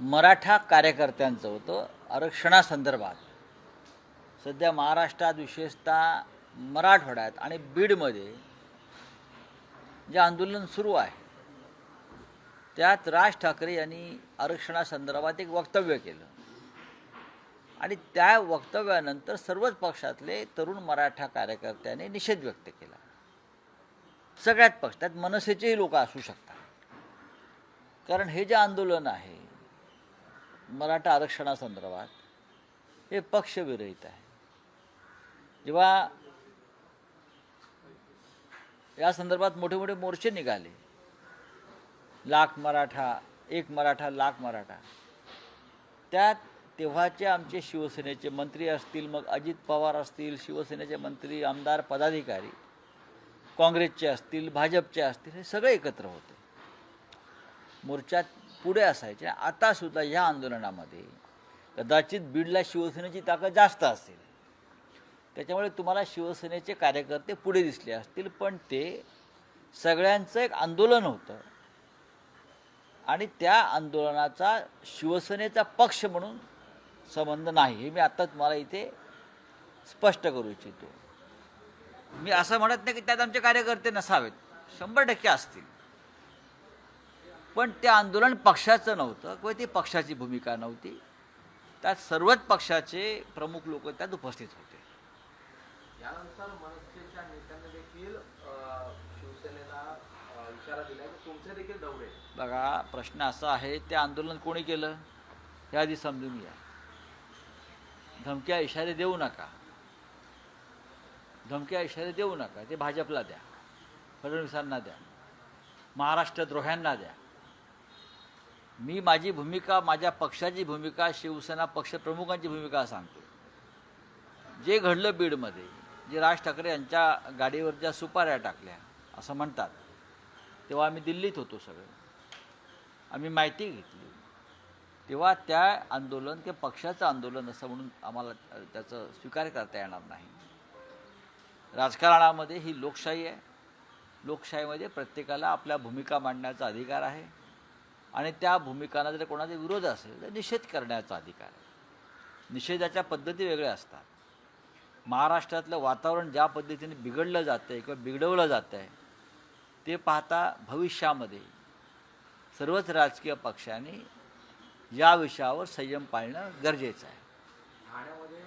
मराठा कार्यकर्त्यांचं होतं आरक्षणासंदर्भात. सध्या महाराष्ट्रात विशेषतः मराठवाड्यात आणि बीडमध्ये जे आंदोलन सुरू आहे त्यात राज ठाकरे यांनी आरक्षणासंदर्भात एक वक्तव्य केलं. आणि त्या वक्तव्यानंतर सर्वच पक्षातले तरुण मराठा कार्यकर्त्यांनी निषेध व्यक्त केला. सगळ्यात पक्ष त्यात मनसेचेही लोक असू शकतात. कारण हे जे आंदोलन आहे मराठा आरक्षणासंदर्भात हे पक्षविरहित आहे. जेव्हा या संदर्भात मोठे मोठे मोर्चे निघाले लाख मराठा एक मराठा लाख मराठा त्यात तेव्हाचे आमचे शिवसेनेचे मंत्री असतील मग अजित पवार असतील शिवसेनेचे मंत्री आमदार पदाधिकारी काँग्रेसचे असतील भाजपचे असतील हे सगळे एकत्र होते. मोर्चात पुढे असायचे. आता सुद्धा ह्या आंदोलनामध्ये कदाचित बीडला शिवसेनेची ताकद जास्त असेल. त्याच्यामुळे तुम्हाला शिवसेनेचे कार्यकर्ते पुढे दिसले असतील पण ते सगळ्यांचं एक आंदोलन होतं. आणि त्या आंदोलनाचा शिवसेनेचा पक्ष म्हणून संबंध नाही. हे मी आत्ता तुम्हाला इथे स्पष्ट करू इच्छितो. मी असं म्हणत नाही की त्यात आमचे कार्यकर्ते नसावेत. शंभर टक्के असतील. पण ते आंदोलन पक्षाचं नव्हतं किंवा ती पक्षाची भूमिका नव्हती. त्यात सर्वच पक्षाचे प्रमुख लोक त्यात उपस्थित होते. यानंतर मनसेच्या नेत्यांनी देखील अ, शिवसेनेला अ, इशारा दिलाय. की तुमचे देखील दौरे बघा प्रश्न असा आहे ते आंदोलन कोणी केलं? हे आधी समजून घ्या. धमक्या इशारे देऊ नका. धमक्या इशारे देऊ नका. ते भाजपला द्या. फडणवीसांना द्या. महाराष्ट्र द्रोह्यांना द्या. मी माझी भूमिका माझ्या पक्षाची भूमिका शिवसेना पक्षप्रमुखांची भूमिका सांगतो जे घडलं बीडमध्ये जे राज ठाकरे यांच्या गाडीवर ज्या सुपाऱ्या टाकल्या असं म्हणतात तेव्हा आम्ही दिल्लीत होतो सगळे. आम्ही माहिती घेतली. तेव्हा त्या आंदोलन ते पक्षाचं आंदोलन असं म्हणून आम्हाला त्याचं स्वीकार करता येणार नाही. राजकारणामध्ये ही लोकशाही आहे. लोकशाहीमध्ये प्रत्येकाला आपल्या भूमिका मांडण्याचा अधिकार आहे. आणि त्या भूमिकांना जर कोणाचा विरोध असेल तर निषेध करण्याचा अधिकार आहे. निषेधाच्या पद्धती वेगळ्या असतात. महाराष्ट्रातलं वातावरण ज्या पद्धतीने बिघडलं जातं आहे किंवा बिघडवलं जातं आहे ते पाहता भविष्यामध्ये सर्वच राजकीय पक्षांनी या विषयावर संयम पाळणं गरजेचं आहे. ठाण्यामध्ये